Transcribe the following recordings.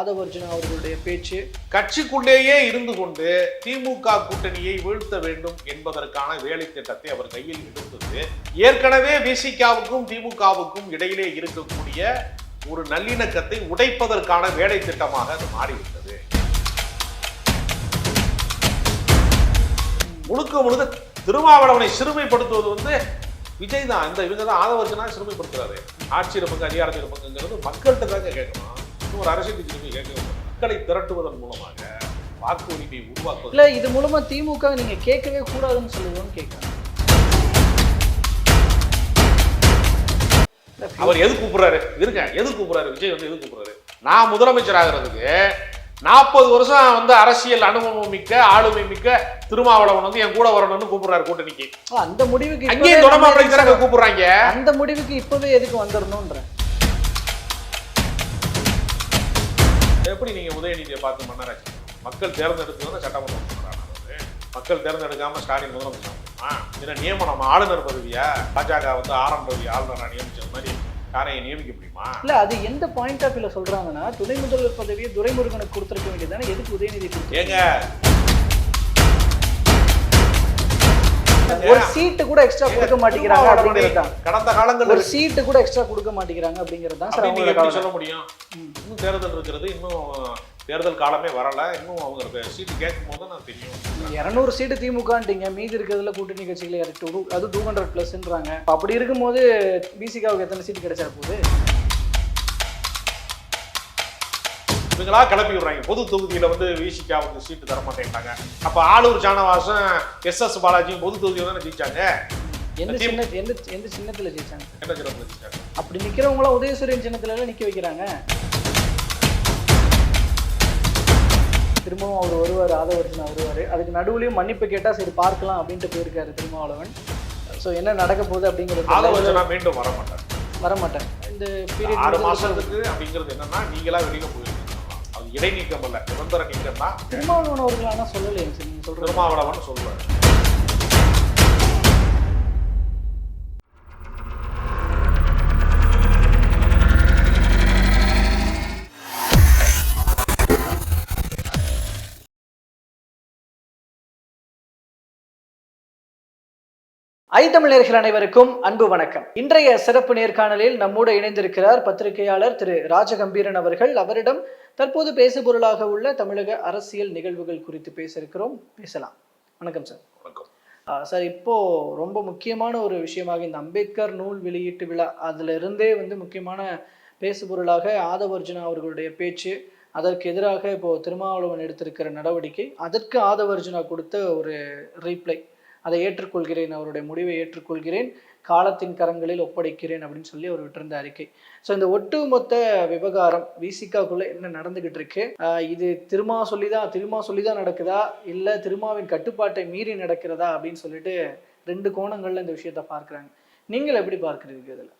ஆதவ அவர்களுடைய பேச்சு. கட்சிக்குள்ளேயே இருந்து கொண்டு திமுக கூட்டணியை வீழ்த்த வேண்டும் என்பதற்கான வேலை திட்டத்தை அவர் கையில் எடுத்தது. ஏற்கனவே விசிகாவுக்கும் திமுகவுக்கும் இடையிலே இருக்கக்கூடிய ஒரு நல்லிணக்கத்தை உடைப்பதற்கான வேலை திட்டமாக அது மாறிவிட்டது. முழுக்க முழுக்க திருமாவளவனை சிறுமைப்படுத்துவது வந்து விஜய் தான். இந்த இவங்க தான் ஆதவர்ஜனா சிறுமைப்படுத்துறாரு. ஆட்சியில் பங்கு அதிகாரத்தில் பங்குங்கிறது மக்கள்கிட்ட தாங்க கேட்கணும். ஒரு அரசியல் கட்சி கேட்க. மக்களை திரட்டுவதன் மூலமாக வாக்கு உரிமையை உருவாக்குவது. இல்ல இது மூலமா திமுக நீங்க கேட்கவே கூடாதுன்னு சொல்லுவோம்னு கேட்கறேன். அவர் எது கூப்பிடுறாரு? இருங்க எது கூப்பிடுறாரு? விஜய் வந்து எது கூப்பிடுறாரு? நான் முதலமைச்சர் ஆகிறதுக்கு நாற்பது வருஷம் வந்து அரசியல் அனுபவம் மிக்க ஆளுமை மிக்க திருமாவளவன் வந்து என் கூட வரணும்னு கூப்பிடுறாரு கூட்டணிக்கு. அந்த முடிவுக்கு அங்கேயும் தொடர்பாக கூப்பிடுறாங்க? அந்த முடிவுக்கு இப்பவே எதுக்கு வந்துடணும்ன்ற எப்படி நீங்க உதயநிதியை பார்த்து மன்னராட்சி மக்கள் தேர்ந்தெடுத்து வந்து சட்டமன்றம். மக்கள் தேர்ந்தெடுக்காம ஸ்டாலின் முதலமைச்சர்? இதுல நியமனம் ஆளுநர் பதவியா பாஜக வந்து ஆரம் ரவி ஆளுநரா நியமிச்சது மாதிரி யாரையும் நியமிக்க முடியுமா இல்ல அது எந்த பாயிண்ட் ஆஃப் வியூல சொல்றாங்கன்னா துணை முதல்வர் பதவியை துரைமுருகனுக்கு கொடுத்திருக்க வேண்டியதானே எதுக்கு உதயநிதி கொடுத்து ஏங்க ஒரு சீட்டு கூட எக்ஸ்ட்ரா கொடுக்க மாட்டேங்கிறாங்க அப்படிங்கிறது தான். கடந்த காலங்கள்ல ஒரு சீட்டு கூட எக்ஸ்ட்ரா கொடுக்க மாட்டேங்கிறாங்க அப்படிங்கிறது தான் சார் நீங்க. சொல்ல முடியும்? இன்னும் தேர்தல் இருக்கிறது இன்னும் தேர்தல் காலமே வரல. இன்னும் அவங்க சீட்டு கேட்கும் போது நான் தெரியும். இரநூறு சீட்டு திமுகன்ட்டீங்க. மீதி இருக்கிறதுல கூட்டணி கட்சிகளை இறக்கி அது டூ ஹண்ட்ரட் ப்ளஸ்ன்றாங்க அப்படி இருக்கும்போது பிசிகாவுக்கு எத்தனை சீட்டு கிடைச்சா போகுது? இவங்களா கிளப்பி விடுறாங்க. பொது தொகுதியில வந்து விசிகாவுக்கு சீட்டு தர மாட்டேங்கிறாங்க அப்ப ஆளூர் ஜானவாசம் எஸ் எஸ் பாலாஜியும் பொது தொகுதியில தானே ஜெயிச்சாங்க? எந்த சின்ன எந்த எந்த சின்னத்துல ஜெயிச்சாங்க? என்ன சிறப்பு ஜெயிச்சாங்க? அப்படி நிக்கிறவங்களாம் உதயசூரியன் சின்னத்துல நிக்க வைக்கிறாங்க. திரும்பவும் அவர் வருவார் ஆதவர்ஜன் வருவார். அதுக்கு நடுவுலயும் மன்னிப்பு கேட்டா சரி பார்க்கலாம் அப்படின்ட்டு போயிருக்காரு திருமாவளவன். ஸோ என்ன நடக்க போகுது அப்படிங்கிறது ஆலோசனா மீண்டும் வர மாட்டாங்க வர மாட்டேன் இந்த ஆறு பீரியட் மாசத்துக்கு அப்படிங்கிறது என்னன்னா நீங்களா வெளியில போயிருக்கீங்க இடைநீக்கம் அல்ல நிரந்தர நீக்கம் தான் திருமாவளவன் அவர்கள் ஆனால் சொல்லலைங்க சார் நீங்க சொல்றது. திருமாவளவன் சொல்லுவாரு ஐ தமிழர்கள் அனைவருக்கும் அன்பு வணக்கம். இன்றைய சிறப்பு நேர்காணலில் நம்மோடு இணைந்திருக்கிறார் பத்திரிகையாளர் திரு ராஜகம்பீரன் அவர்கள். அவரிடம் தற்போது பேசுபொருளாக உள்ள தமிழக அரசியல் நிகழ்வுகள் குறித்து பேச இருக்கிறோம் பேசலாம். வணக்கம் சார். வணக்கம். சார் இப்போ ரொம்ப முக்கியமான ஒரு விஷயமாக இந்த அம்பேத்கர் நூல் வெளியீட்டு விழா அதுல இருந்தே வந்து முக்கியமான பேசுபொருளாக ஆதவர்ஜுனா அவர்களுடைய பேச்சு அதற்கு எதிராக இப்போ திருமாவளவன் எடுத்திருக்கிற நடவடிக்கை அதற்கு ஆதவர்ஜுனா கொடுத்த ஒரு ரீப்ளை. அதை ஏற்றுக்கொள்கிறேன் அவருடைய முடிவை ஏற்றுக்கொள்கிறேன் காலத்தின் கரங்களில் ஒப்படைக்கிறேன் அப்படின்னு சொல்லி அவர் விட்டிருந்த அறிக்கை. ஸோ இந்த ஒட்டுமொத்த விவகாரம் விசிகாக்குள்ள என்ன நடந்துகிட்டு இருக்கு? இது திருமா சொல்லிதான் திருமா சொல்லிதான் நடக்குதா? இல்லை திருமாவின் கட்டுப்பாட்டை மீறி நடக்கிறதா? அப்படின்னு சொல்லிட்டு ரெண்டு கோணங்கள்ல இந்த விஷயத்தை பார்க்குறாங்க. நீங்கள் எப்படி பார்க்குறீங்க இதில்?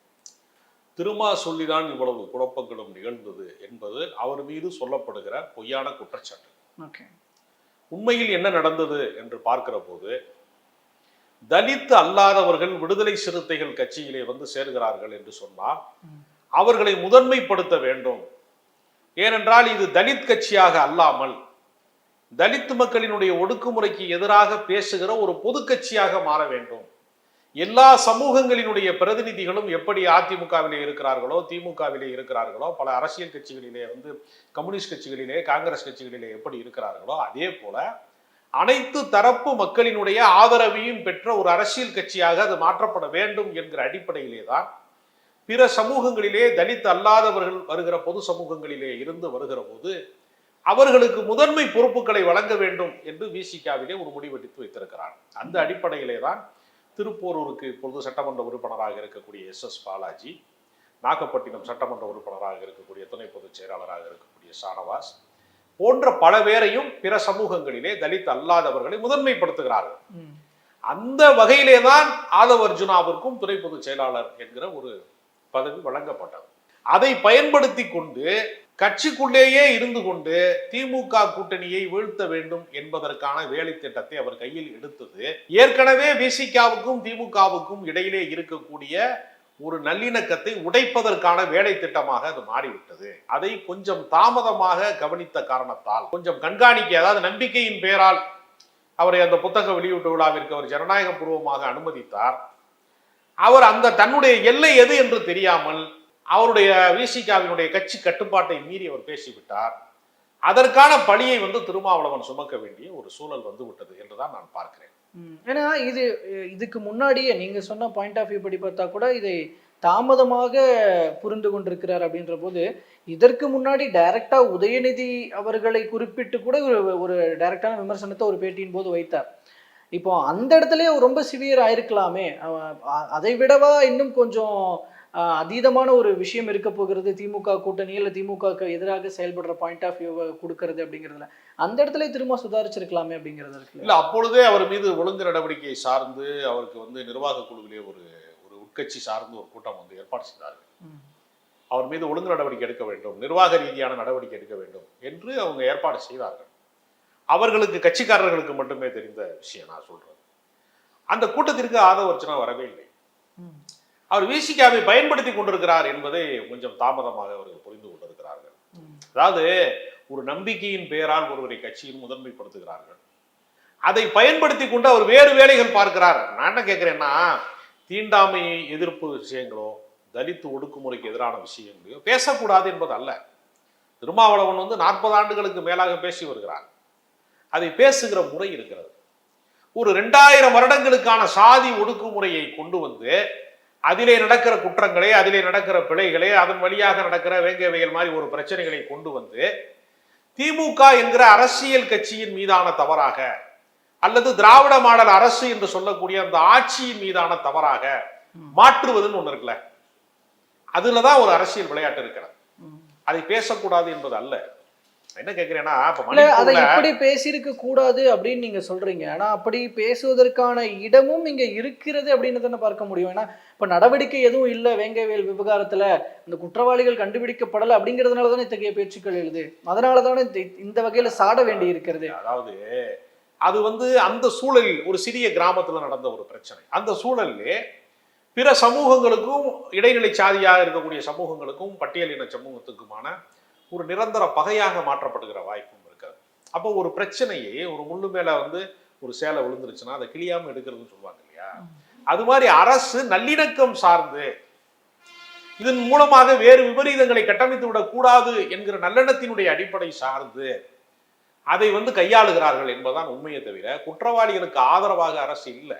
திருமா சொல்லிதான் இவ்வளவு குழப்பங்களும் நிகழ்ந்தது என்பது அவர் மீது சொல்லப்படுகிற பொய்யான குற்றச்சாட்டு. ஓகே. உண்மையில் என்ன நடந்தது என்று பார்க்கிற போது தலித்து அல்லாதவர்கள் விடுதலை சிறுத்தைகள் கட்சியிலே வந்து சேர்கிறார்கள் என்று சொன்னால் அவர்களை முதன்மைப்படுத்த வேண்டும். ஏனென்றால் இது தலித் கட்சியாக அல்லாமல் தலித் மக்களினுடைய ஒடுக்குமுறைக்கு எதிராக பேசுகிற ஒரு பொது கட்சியாக மாற வேண்டும். எல்லா சமூகங்களினுடைய பிரதிநிதிகளும் எப்படி அதிமுகவிலே இருக்கிறார்களோ திமுகவிலே இருக்கிறார்களோ பல அரசியல் கட்சிகளிலே வந்து கம்யூனிஸ்ட் கட்சிகளிலே காங்கிரஸ் கட்சிகளிலே எப்படி இருக்கிறார்களோ அதே போல அனைத்து தரப்பு மக்களினுடைய ஆதரவையும் பெற்ற ஒரு அரசியல் கட்சியாக அது மாற்றப்பட வேண்டும் என்கிற அடிப்படையிலே தான் பிற சமூகங்களிலே தலித் அல்லாதவர்கள் வருகிற பொது சமூகங்களிலே இருந்து வருகிற போது அவர்களுக்கு முதன்மை பொறுப்புகளை வழங்க வேண்டும் என்று விசிகாவிலே ஒரு முடிவெடுத்து வைத்திருக்கிறார். அந்த அடிப்படையிலே தான் திருப்போரூருக்கு இப்பொழுது சட்டமன்ற உறுப்பினராக இருக்கக்கூடிய எஸ் எஸ் பாலாஜி நாகப்பட்டினம் சட்டமன்ற உறுப்பினராக இருக்கக்கூடிய துணை பொதுச் செயலாளராக இருக்கக்கூடிய ஷானவாஸ் போன்ற பல பேரையும் பிற சமூகங்களிலே தலித் அல்லாதவர்களை முதன்மைப்படுத்துகிறார்கள். அந்த வகையிலே தான் ஆதவ அர்ஜுனாவிற்கும் துணை பொதுச் செயலாளர் என்கிற ஒரு பதவி வழங்கப்பட்டது. அதை பயன்படுத்தி கொண்டு கட்சிக்குள்ளேயே இருந்து கொண்டு திமுக கூட்டணியை வீழ்த்த வேண்டும் என்பதற்கான வேலை திட்டத்தை அவர் கையில் எடுத்தது. ஏற்கனவே விசிகாவுக்கும் திமுகவுக்கும் இடையிலே இருக்கக்கூடிய ஒரு நல்லிணக்கத்தை உடைப்பதற்கான வேலை திட்டமாக அது மாறிவிட்டது. அதை கொஞ்சம் தாமதமாக கவனித்த காரணத்தால் கொஞ்சம் கண்காணிக்க அதாவது நம்பிக்கையின் பெயரால் அவரை அந்த புத்தக வெளியீட்டு விழாவிற்கு அவர் ஜனநாயக பூர்வமாக அனுமதித்தார். அவர் அந்த தன்னுடைய எல்லை எது என்று தெரியாமல் அவருடைய விசிகாவினுடைய கட்சி கட்டுப்பாட்டை மீறி அவர் பேசிவிட்டார். அதற்கான பழியை வந்து திருமாவளவன் சுமக்க வேண்டிய ஒரு சூழல் வந்து விட்டது என்றுதான் நான் பார்க்கிறேன். ஏன்னா இது இதுக்கு முன்னாடியே நீங்க சொன்ன பாயிண்ட் ஆஃப் வியூ படி பார்த்தா கூட இதை தாமதமாக புரிந்து கொண்டிருக்கிறார் அப்படின்ற போது இதற்கு முன்னாடி டைரக்டாக உதயநிதி அவர்களை குறிப்பிட்டு கூட ஒரு ஒரு டைரக்டான விமர்சனத்தை ஒரு பேட்டியின் போது வைத்தார். இப்போ அந்த இடத்துலயே ரொம்ப சிவியர் ஆயிருக்கலாமே. அதை விடவா இன்னும் கொஞ்சம் அதீதமான ஒரு விஷயம் இருக்க போகிறது திமுக கூட்டணி இல்லை திமுகவுக்கு எதிராக செயல்படுற பாயிண்ட் ஆஃப் வியூவை கொடுக்கறது அப்படிங்கிறதுல. அந்த இடத்துல திரும்ப சுதாரிச்சிருக்கலாமே அப்படிங்கிறது இருக்குல்ல இல்ல அப்பொழுதே அவர் மீது ஒழுங்கு நடவடிக்கையை சார்ந்து அவருக்கு வந்து நிர்வாக குழுவிலே ஒரு ஒரு உட்கட்சி சார்ந்து ஒரு கூட்டம் வந்து ஏற்பாடு செய்தார்கள். அவர் மீது ஒழுங்கு நடவடிக்கை எடுக்க வேண்டும் நிர்வாக ரீதியான நடவடிக்கை எடுக்க வேண்டும் என்று அவங்க ஏற்பாடு செய்தார்கள். அவர்களுக்கு கட்சிக்காரர்களுக்கு மட்டுமே தெரிந்த விஷயம் நான் சொல்றேன் அந்த கூட்டத்திற்கு ஆதவர்ச்சனா வரவே இல்லை. அவர் விசிகாவை பயன்படுத்தி கொண்டிருக்கிறார் என்பதை கொஞ்சம் தாமதமாக அவர்கள் புரிந்து கொண்டிருக்கிறார்கள். அதாவது ஒரு நம்பிக்கையின் பெயரால் ஒருவரை கட்சியில் முதன்மைப்படுத்துகிறார்கள். அதை பயன்படுத்தி கொண்டு அவர் வேறு வேலைகள் பார்க்கிறார். நான் என்ன கேட்கிறேன்னா தீண்டாமை எதிர்ப்பு விஷயங்களோ தலித்து ஒடுக்குமுறைக்கு எதிரான விஷயங்களையோ பேசக்கூடாது என்பது அல்ல. திருமாவளவன் வந்து நாற்பது ஆண்டுகளுக்கு மேலாக பேசி வருகிறார். அதை பேசுகிற முறை இருக்கிறது. ஒரு ரெண்டாயிரம் வருடங்களுக்கான சாதி ஒடுக்குமுறையை கொண்டு வந்து அதிலே நடக்கிற குற்றங்களை அதிலே நடக்கிற பிழைகளை அதன் வழியாக நடக்கிற வேங்கவையல் மாதிரி ஒரு பிரச்சனைகளை கொண்டு வந்து திமுக என்கிற அரசியல் கட்சியின் மீதான தவறாக அல்லது திராவிட மாடல் அரசு என்று சொல்லக்கூடிய அந்த ஆட்சியின் மீதான தவறாக மாற்றுவதுன்னு ஒண்ணு இருக்குல்ல. அதுலதான் ஒரு அரசியல் விளையாட்டு இருக்கிறது. அதை பேசக்கூடாது என்பது அல்ல. என்ன கேட்கிறேன்னா அதை இப்படி பேசியிருக்க கூடாது அப்படின்னு நீங்க சொல்றீங்க. ஆனா அப்படி பேசுவதற்கான இடமும் இங்க இருக்கிறது அப்படின்னு தானே பார்க்க முடியும். ஏன்னா இப்ப நடவடிக்கை எதுவும் இல்ல வேங்கவேல் விவகாரத்துல. இந்த குற்றவாளிகள் கண்டுபிடிக்கப்படல அப்படிங்கிறதுனால தானே இத்தகைய பேச்சுக்கள் எழுது. அதனால தானே இந்த- இந்த வகையில சாட வேண்டி இருக்கிறது. அதாவது அது வந்து அந்த சூழலில் ஒரு சிறிய கிராமத்துல நடந்த ஒரு பிரச்சனை. அந்த சூழலிலே பிற சமூகங்களுக்கும் இடைநிலை சாதியாக இருக்கக்கூடிய சமூகங்களுக்கும் பட்டியலின சமூகத்துக்குமான ஒரு நிரந்தர பகையாக மாற்றப்படுகிற வாய்ப்பும் இருக்காது. அப்போ ஒரு பிரச்சனையை ஒரு முள்ளு மேல வந்து ஒரு சேலை விழுந்துருச்சுன்னா அதை கிளியாமல் எடுக்கிறதுன்னு சொல்லுவாங்க இல்லையா? அது மாதிரி அரசு நல்லிணக்கம் சார்ந்து இதன் மூலமாக வேறு விபரீதங்களை கட்டமைத்து விடக்கூடாது என்கிற நல்லெண்ணத்தினுடைய அடிப்படை சார்ந்து அதை வந்து கையாளுகிறார்கள் என்பதுதான் உண்மையை தவிர குற்றவாளிகளுக்கு ஆதரவாக அரசு இல்லை.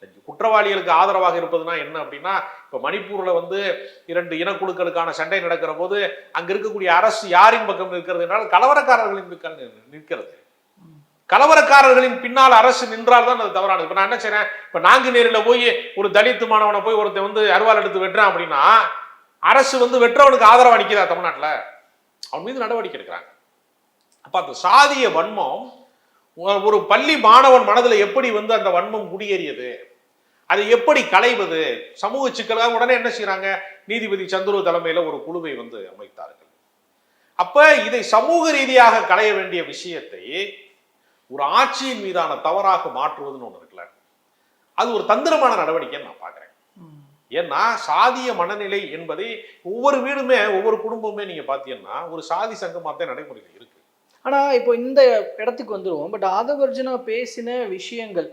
குற்றவாளிகளுக்கு ஆதரவாக இருப்பதுனா என்ன அப்படின்னா இப்போ மணிப்பூர்ல வந்து இரண்டு இனக்குழுக்களுக்கான சண்டை நடக்கிற போது அங்க இருக்கக்கூடிய அரசு யாரின் பக்கம் நிற்கிறது என்றால் கலவரக்காரர்களின் நிற்கிறது. கலவரக்காரர்களின் பின்னால் அரசு நின்றால் தான் அது தவறானது. இப்போ நான் என்ன செய்றேன்? இப்ப நான்கு நேரில் போய் ஒரு தலித்து மாணவனை போய் ஒருத்தன் வந்து அருவாள் எடுத்து வெட்டுறான் அப்படின்னா அரசு வந்து வெற்றவனுக்கு ஆதரவு நிக்குதா தமிழ்நாட்டில்? அவன் மீது நடவடிக்கை எடுக்கிறாங்க. அப்ப அந்த சாதிய வன்மம் ஒரு- ஒரு பள்ளி மாணவன் மனதுல எப்படி வந்து அந்த வன்மம் குடியேறியது? அதை எப்படி களைவது? சமூக சிக்கலாக உடனே என்ன செய்யறாங்க நீதிபதி சந்துரு தலைமையில ஒரு குழுவை வந்து அமைத்தார்கள். அப்ப இதை சமூக ரீதியாக களைய வேண்டிய விஷயத்தை ஒரு ஆட்சியின் மீதான தவறாக மாற்றுவதுன்னு ஒன்று இருக்குல்ல. அது ஒரு தந்திரமான நடவடிக்கைன்னு நான் பார்க்குறேன். ஏன்னா சாதிய மனநிலை என்பதை ஒவ்வொரு வீடுமே ஒவ்வொரு குடும்பமே நீங்க பாத்தீங்கன்னா ஒரு சாதி சங்கமாத்தான் நடைமுறையில் இருக்கு. ஆனா இப்போ இந்த இடத்துக்கு வந்துருவோம். பட் ஆதவர்ஜனா பேசின விஷயங்கள்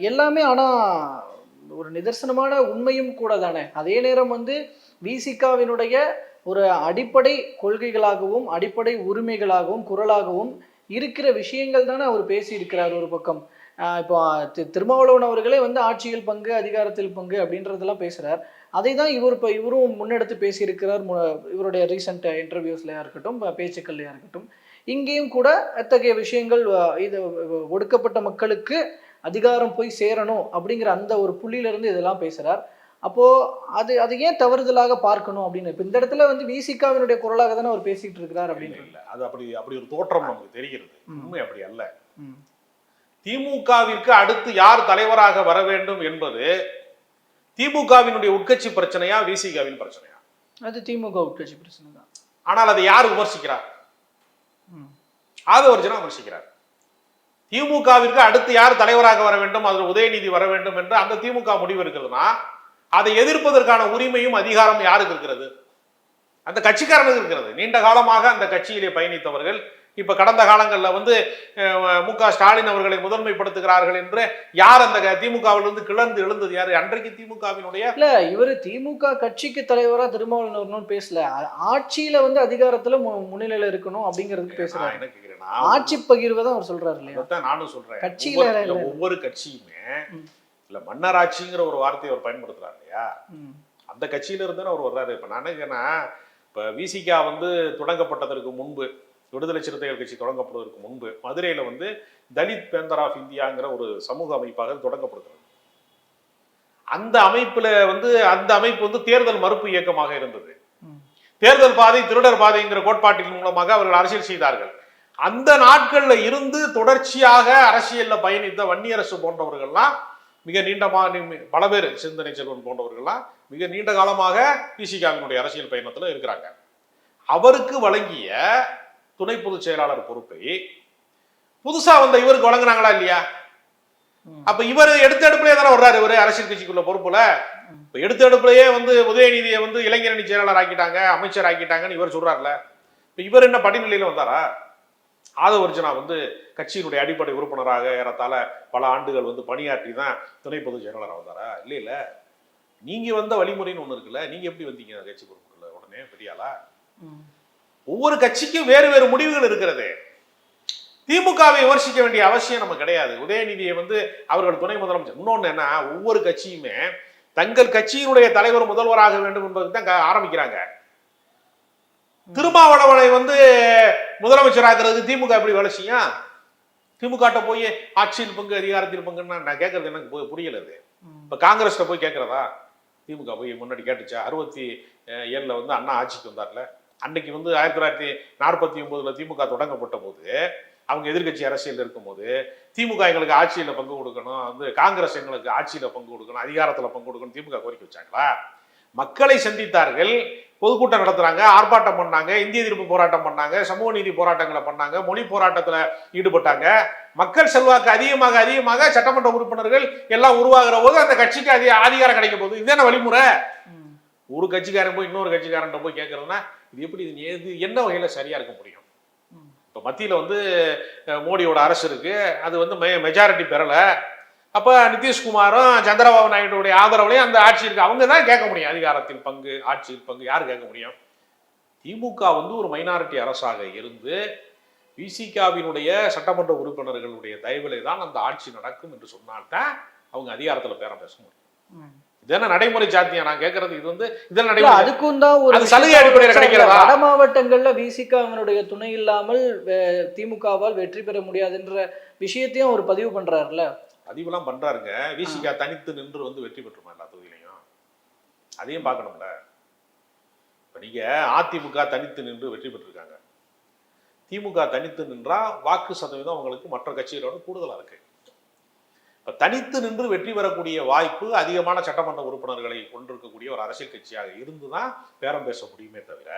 எல்லாமே ஆனால் ஒரு நிதர்சனமான உண்மையும் கூட தானே. அதே நேரம் வந்து விசிகாவினுடைய ஒரு அடிப்படை கொள்கைகளாகவும் அடிப்படை உரிமைகளாகவும் குரலாகவும் இருக்கிற விஷயங்கள் தானே அவர் பேசியிருக்கிறார் ஒரு பக்கம். இப்போ தி- திருமாவளவன் அவர்களே வந்து ஆட்சியில் பங்கு அதிகாரத்தில் பங்கு அப்படின்றதெல்லாம் பேசுகிறார் அதை தான் இவர் இப்போ இவரும் முன்னெடுத்து பேசியிருக்கிறார். மு- இவருடைய ரீசெண்ட் இன்டர்வியூஸ்லையாக இருக்கட்டும் பேச்சுக்கள்லையாக பேச்சுக்கள்லையா இருக்கட்டும். இங்கேயும் கூட அத்தகைய விஷயங்கள் இது ஒடுக்கப்பட்ட மக்களுக்கு அதிகாரம் போய் சேரணும் அப்படிங்கிற அந்த ஒரு புள்ளியில இருந்து இதெல்லாம் பேசுறார். அப்போ அது அது ஏன் தவறுதலாக பார்க்கணும் அப்படின்னு? இப்போ இந்த இடத்துல வந்து விசிகாவினுடைய குரலாக தானே அவர் பேசிட்டு இருக்கிறார் அப்படின்னு. இல்ல அது அப்படி அப்படி ஒரு தோற்றம் நமக்கு தெரிகிறது. உண்மை அப்படி அல்ல. ம். திமுகவிற்கு அடுத்து யார் தலைவராக வர வேண்டும் என்பது திமுகவினுடைய உட்கட்சி பிரச்சனையா விசிகாவின் பிரச்சனையா? அது திமுக உட்கட்சி பிரச்சனை தான். ஆனால் அதை யார் விமர்சிக்கிறார். ஆதவர்ஜனா விமர்சிக்கிறார். திமுகவிற்கு அடுத்து யார் தலைவராக வர வேண்டும் அதில் உதயநிதி வர வேண்டும் என்று அந்த திமுக முடிவு இருக்கிறதுனா அதை எதிர்ப்பதற்கான உரிமையும் அதிகாரம் யாருக்கு இருக்கிறது? அந்த கட்சிக்காரனுக்கு இருக்கிறது. நீண்ட காலமாக அந்த கட்சியிலே பயணித்தவர்கள் இப்ப கடந்த காலங்களில் வந்து மு க ஸ்டாலின் அவர்களை முதன்மைப்படுத்துகிறார்கள் என்று யார் அந்த திமுகவிலிருந்து கிளர்ந்து எழுந்தது? யாரு? அன்றைக்கு திமுகவினுடைய இல்ல இவரு திமுக கட்சிக்கு தலைவரா திருமாவளவன் பேசல. ஆ- ஆட்சியில வந்து அதிகாரத்துல முன்னிலையில இருக்கணும் அப்படிங்கிறதுக்கு பேசுறாரு. என்ன கேட்கிறேன்னா ஆட்சி பகிர்வை தான் அவர் சொல்றாரு இல்லையா? நானும் சொல்றேன். கட்சியில ஒவ்வொரு- கட்சியுமே. இல்ல மன்னராட்சிங்கிற ஒரு வார்த்தையை அவர் பயன்படுத்துறாரு இல்லையா. அந்த கட்சியில இருந்து அவர் வர்றாரு. இப்ப நான் என்ன இப்ப விசிகா வந்து தொடங்கப்பட்டதற்கு முன்பு விடுதலை சிறுத்தைகள் கட்சி தொடங்கப்படுவதற்கு முன்பு மதுரையில வந்து தலித் பேந்தர் ஆஃப் இந்தியாங்கிற ஒரு சமூக அமைப்பாக தொடங்கப்படுகிறது. அந்த அமைப்புல வந்து அந்த அமைப்பு வந்து தேர்தல் மறுப்பு இயக்கமாக இருந்தது. தேர்தல் பாதை திருடர் பாதைங்கிற கோட்பாட்டின் மூலமாக அவர்கள் அரசியல் செய்தார்கள். அந்த நாட்கள்ல இருந்து தொடர்ச்சியாக அரசியல்ல பயணித்த வன்னியரசு போன்றவர்கள்லாம் மிக நீண்டமா நீ- பல பேர் சிந்தனை செல்வன் போன்றவர்கள்லாம் மிக நீண்ட காலமாக பிசிகாவினுடைய அரசியல் பயணத்துல இருக்கிறாங்க. அவருக்கு வழங்கிய துணை பொதுச் செயலாளர் பொறுப்பை புதுசா வந்த இவருக்கு வழங்குனாங்களா இல்லையா. அப்ப இவர் எடுத்த எடுப்புலயே தானே வர்றாரு இவரு அரசியல் கட்சிக்குள்ள பொறுப்புல? இப்ப எடுத்த எடுப்புலயே வந்து உதயநிதியை வந்து இளைஞரணி செயலாளர் ஆக்கிட்டாங்க அமைச்சர் ஆக்கிட்டாங்கன்னு இவர் சொல்றாருல. இப்ப இவர் என்ன படிநிலையில வந்தாரா? ஆதவர்ஜனா வந்து கட்சியினுடைய அடிப்படை உறுப்பினராக ஏறத்தாழ பல ஆண்டுகள் வந்து பணியாற்றி தான் துணை பொதுச் செயலாளராக வந்தாரா? இல்ல இல்ல. நீங்க வந்த வழிமுறைன்னு ஒண்ணு இருக்குல்ல. நீங்க எப்படி வந்தீங்க கட்சி பொறுப்புக்குள்ள? உடனே பெரியாளா. ஒவ்வொரு கட்சிக்கும் வேறு வேறு முடிவுகள் இருக்கிறது. திமுகவை விமர்சிக்க வேண்டிய அவசியம் நம்ம கிடையாது. உதயநிதியை வந்து அவர்கள் துணை முதலமைச்சர். இன்னொன்னு என்ன ஒவ்வொரு கட்சியுமே தங்கள் கட்சியினுடைய தலைவர் முதல்வராக வேண்டும் என்பதுக்கு தான் ஆரம்பிக்கிறாங்க. திருமாவளவனை வந்து முதலமைச்சராக்குறதுக்கு திமுக எப்படி செய்யும்? திமுக போய் ஆட்சியில் பங்கு அதிகாரத்தில் பங்குன்னா நான் கேட்கறது எனக்கு புரியல அது. ம். இப்ப காங்கிரஸ்ல போய் கேட்கறதா திமுக போய் முன்னாடி கேட்டுச்சா? அறுபத்தி ஏழுல வந்து அண்ணா ஆட்சிக்கு வந்தார்ல. அன்னைக்கு வந்து ஆயிரத்தி தொள்ளாயிரத்தி நாற்பத்தி ஒன்பதுல திமுக தொடங்கப்பட்ட போது அவங்க எதிர்க்கட்சி அரசியல் இருக்கும்போது திமுக எங்களுக்கு ஆட்சியில பங்கு கொடுக்கணும் வந்து காங்கிரஸ் எங்களுக்கு ஆட்சியில பங்கு கொடுக்கணும் அதிகாரத்துல பங்கு கொடுக்கணும் திமுக கோரிக்கை வச்சாங்களா? மக்களை சந்தித்தார்கள் பொதுக்கூட்டம் நடத்துறாங்க ஆர்ப்பாட்டம் பண்ணாங்க இந்திய எதிர்ப்பு போராட்டம் பண்ணாங்க சமூக நீதி போராட்டங்களை பண்ணாங்க மொழி போராட்டத்துல ஈடுபட்டாங்க. மக்கள் செல்வாக்கு அதிகமாக அதிகமாக சட்டமன்ற உறுப்பினர்கள் எல்லாம் உருவாகிற போது அந்த கட்சிக்கு அதிக அதிகாரம் கிடைக்கும் போது இதுதானே வழிமுறை. ஒரு கட்சிக்காரன் போய் இன்னொரு கட்சிக்காரன் போய் கேட்கறதுனா இது எப்படி இது எது என்ன வகையில சரியா இருக்க முடியும். இப்போ மத்தியில வந்து மோடியோட அரசு இருக்கு. அது வந்து மெ மெஜாரிட்டி பெறல. அப்ப நிதிஷ்குமாரும் சந்திரபாபு நாயுடுடைய ஆதரவுலையும் அந்த ஆட்சி இருக்கு. அவங்க தான் கேட்க முடியும். அதிகாரத்தில் பங்கு ஆட்சியில் பங்கு யார் கேட்க முடியும்? திமுக வந்து ஒரு மைனாரிட்டி அரசாக இருந்து விசிகாவினுடைய சட்டமன்ற உறுப்பினர்களுடைய தயவிலே தான் அந்த ஆட்சி நடக்கும் என்று சொன்னால்தான் அவங்க அதிகாரத்துல பேரம் பேச முடியும். ம். இதென்ன நடைமுறை சாத்தியம் நான் கேட்கறது இது வந்து இதெல்லாம் நடைமுறை அதுக்கும் தான் ஒரு அது சலுகை அடிப்படையில. கிடைக்கிறதா? வட மாவட்டங்கள்ல விசிகாவினுடைய துணை இல்லாமல் திமுகவால் வெற்றி பெற முடியாதுன்ற விஷயத்தையும் அவர் பதிவு பண்றாருல்ல பதிவுலாம் பண்றாருங்க விசிகா தனித்து நின்று வந்து வெற்றி பெற்றுமா எல்லா தொகுதியிலையும் அதையும் பார்க்கணும்ல இப்ப நீங்க அதிமுக தனித்து நின்று வெற்றி பெற்றிருக்காங்க திமுக தனித்து நின்றா வாக்கு சதவீதம் அவங்களுக்கு மற்ற கட்சிகளோட கூடுதலா இருக்கு இப்போ தனித்து நின்று வெற்றி பெறக்கூடிய வாய்ப்பு அதிகமான சட்டமன்ற உறுப்பினர்களை கொண்டிருக்கக்கூடிய ஒரு அரசியல் கட்சியாக இருந்து தான் பேரம் பேச முடியுமே தவிர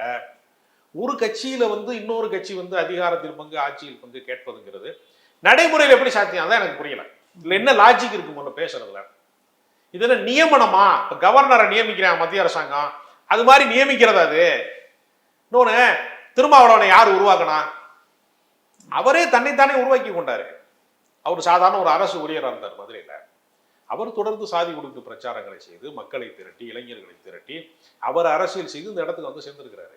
ஒரு கட்சியில் வந்து இன்னொரு கட்சி வந்து அதிகாரத்தில் பங்கு ஆட்சியில் பங்கு கேட்பதுங்கிறது நடைமுறையில் எப்படி சாத்தியம்? தான் எனக்கு புரியல. இதில் என்ன லாஜிக் இருக்கு ஒன்று பேசுறதுல? இது என்ன நியமனமா? இப்போ கவர்னரை நியமிக்கிறாங்க மத்திய அரசாங்கம். அது மாதிரி நியமிக்கிறதா அது? இன்னொன்று திருமாவளவனை யார் உருவாக்கினா? அவரே தன்னைத்தானே உருவாக்கி கொண்டாரு. அவர் சாதாரண ஒரு அரசு ஊழியராக இருந்தார் மதுரையில். அவர் தொடர்ந்து சாதி ஒடுக்கு பிரச்சாரங்களை செய்து மக்களை திரட்டி இளைஞர்களை திரட்டி அவர் அரசியல் செய்து இந்த இடத்துக்கு வந்து சேர்ந்திருக்கிறாரு.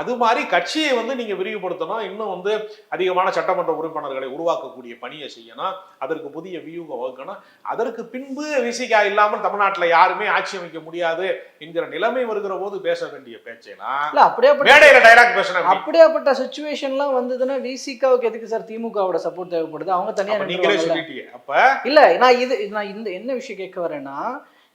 அது மாதிரி கட்சியை வந்து நீங்க விரிவுபடுத்தணும். இன்னும் வந்து அதிகமான சட்டமன்ற உறுப்பினர்களை உருவாக்கக்கூடிய பணியை செய்யணும். அதற்கு புதிய வியூகம் வகுக்கணும். அதற்கு பின்பு விசிகா இல்லாமல் தமிழ்நாட்டுல யாருமே ஆட்சி அமைக்க முடியாது என்கிற நிலைமை வருகிற போது பேச வேண்டிய பேச்சைனா இல்ல அப்படியாப்பட்ட மேடையில டைலாக் பேசினா அப்படியாப்பட்ட சுச்சுவேஷன்லாம் வந்ததுன்னா விசிகாவுக்கு எதுக்கு சார் திமுகவோட சப்போர்ட் தேவைப்படுது? அவங்க தனியா அப்ப நீங்களே. சொல்லிட்டீங்க. அப்ப இல்ல நான் இது நான் இந்த என்ன விஷயம் கேட்க வரேன்னா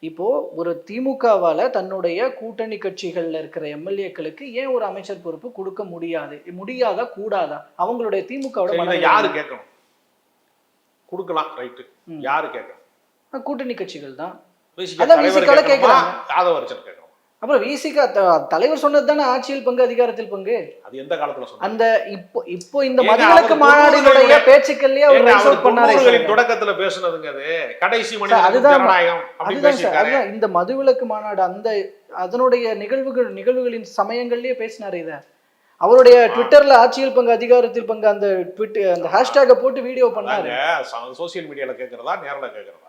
இப்போ ஒரு திமுகவால தன்னுடைய கூட்டணி கட்சிகள்ல இருக்கிற எம்எல்ஏக்களுக்கு ஏன் ஒரு அமைச்சர் பொறுப்பு கொடுக்க முடியாது? முடியாதா கூடாதா? அவங்களுடைய திமுகவோட யாரு கேட்கணும்? கொடுக்கலாம் ரைட்டு. யாரு கேட்கணும்? கூட்டணி கட்சிகள் தான். யாதவ அர்ஜுன் அப்புறம் விசிக தலைவர் சொன்னது தானே ஆட்சியில் பங்கு அதிகாரத்தில் பங்கு? அது எந்த காலத்துல அந்த இப்போ இப்போ இந்த மதுவிலக்கு மாநாடினுடைய பேச்சுக்கள்லயே அவர் ரைஸ் பண்ணாரே. தொடக்கத்துல பேசுனதுங்க அது கடைசி அதுதான் அதுதான் இந்த மதுவிலக்கு மாநாடு அந்த அதனுடைய நிகழ்வுகள் நிகழ்வுகளின் சமயங்கள்லயே பேசினாரு இத. அவருடைய ட்விட்டர்ல ஆட்சியில் பங்கு அதிகாரத்தில் பங்கு அந்த ட்விட் அந்த ஹேஷ்டேக போட்டு வீடியோ பண்ணாரு. சோசியல் மீடியால கேக்குறதா நேர்ல கேக்குறதா.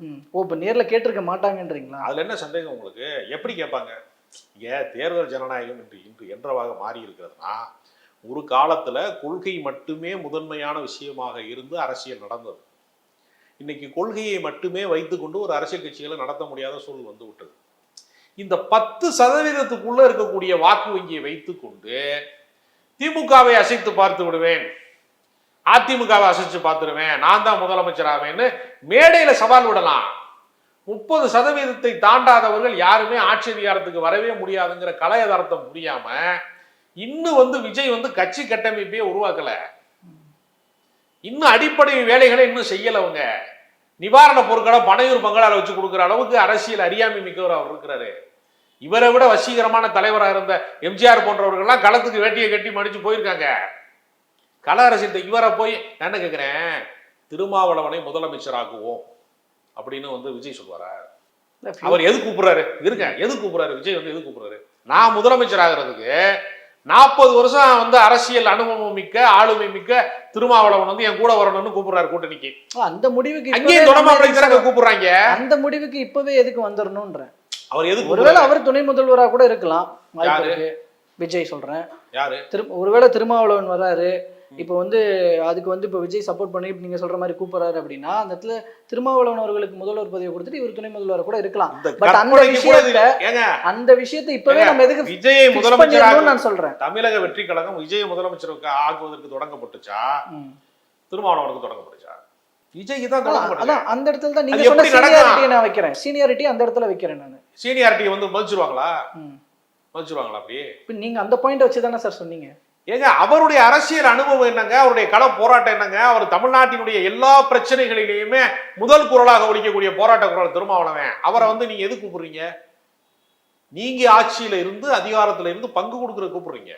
ஓ இப்ப நேர்ல கேட்டிருக்க மாட்டாங்கன்றீங்களா? அதுல என்ன சந்தேகம் உங்களுக்கு? எப்படி கேட்பாங்க? ஏன் தேர்தல் ஜனநாயகம் என்று இன்று என்றவாக மாறி இருக்கிறதுனா ஒரு காலத்துல கொள்கை மட்டுமே முதன்மையான விஷயமாக இருந்து அரசியல் நடந்தது. இன்னைக்கு கொள்கையை மட்டுமே வைத்துக்கொண்டு ஒரு அரசியல் கட்சிகளை நடத்த முடியாத சூழல் வந்து விட்டது. இந்த பத்து சதவீதத்துக்குள்ள இருக்கக்கூடிய வாக்கு வங்கியை வைத்துக்கொண்டு திமுகவை அசைத்து பார்த்து விடுவேன். அதிமுகவை அசைச்சு பார்த்துருவேன். நான் தான் முதலமைச்சராவேன்னு மேடையில் சவால் விடலாம். முப்பது சதவீதத்தை தாண்டாதவர்கள் யாருமே ஆட்சி அதிகாரத்துக்கு வரவே முடியாதுங்கிற கலையதார்த்தம் புரியாம இன்னும் வந்து விஜய் வந்து கட்சி கட்டமைப்பே உருவாக்கல. இன்னும் அடிப்படை வேலைகளை இன்னும் செய்யல அவங்க நிவாரண பொருட்களை பனையூர் பங்களால வச்சு கொடுக்குற அளவுக்கு அரசியல் அறியாமை மிக்கவர் அவர் இருக்கிறாரு. இவரை விட வசீகரமான தலைவராக இருந்த எம்ஜிஆர் போன்றவர்கள்லாம் களத்துக்கு வேட்டியை கட்டி மடிச்சு போயிருக்காங்க. கள அரசியல் இவரை போய் நான் என்ன கேட்குறேன் திருமாவளவனை முதலமைச்சராக்குவோம். அப்படின்னு வந்து விஜய் சொல்வாரா அவர் எது கூப்பிடுறாரு? இருங்க எது கூப்பிடுறாரு? விஜய் வந்து எது கூப்பிடுறாரு? நான் முதலமைச்சர் ஆகிறதுக்கு நாற்பது வருஷம் வந்து அரசியல் அனுபவம் மிக்க ஆளுமை மிக்க திருமாவளவன் வந்து என் கூட வரணும்னு கூப்பிடுறாரு கூட்டணிக்கு. அந்த முடிவுக்கு அங்கேயும் இப்பவே தொடர்பு கூப்பிடுறாங்க. அந்த முடிவுக்கு இப்பவே எதுக்கு வந்துடணும்ன்ற அவர் எது ஒருவேளை அவர் துணை முதல்வரா கூட இருக்கலாம்? இருக்கு. விஜய் சொல்றேன். யாரு? திரு ஒருவேளை திருமாவளவன் வராரு. இப்போ வந்து அதுக்கு வந்து இப்போ விஜய் சப்போர்ட் பண்ணி நீங்க சொல்ற மாதிரி கூப்பிடுறாரு அப்படின்னா அந்த இடத்துல திருமாவளவன் அவர்களுக்கு முதல்வர் பதவியை கொடுத்துட்டு இவர் துணை முதல்வராக கூட இருக்கலாம். பட் அந்த விஷயத்த அந்த விஷயத்தை இப்பவே நம்ம எதுக்கு விஜயை பண்ணிடணும்னு நான் சொல்றேன். தமிழக வெற்றி கழகம் விஜய் முதலமைச்சருக்கு ஆக்குவதற்கு தொடங்கப்பட்டுச்சா. திருமாவளவனுக்கு தொடங்கப்பட்டுச்சா? விஜய்க்கு தான் அதான் அந்த இடத்துல தான் நீங்க சொன்ன? சீனியாரிட்டியை நான் வைக்கிறேன். சீனியாரிட்டி அந்த இடத்துல வைக்கிறேன் நான். சீனியாரிட்டியை வந்து மதிச்சிருவாங்களா. மதிச்சிருவாங்களா அப்படி? இப்ப நீங்க அந்த பாயிண்ட் வச்சு தானே சார் சொன்னீங்க. ஏங்க அவருடைய அரசியல் அனுபவம் என்னங்க? அவருடைய கள போராட்டம் என்னங்க? அவர் தமிழ்நாட்டினுடைய எல்லா பிரச்சனைகளிலேயுமே முதல் குரலாக ஒழிக்கக்கூடிய போராட்ட குரல் திருமாவளவன். அவரை வந்து நீங்க எது கூப்பிடுறீங்க? நீங்க ஆட்சியில இருந்து அதிகாரத்துல இருந்து பங்கு கொடுக்குற கூப்பிடுறீங்க.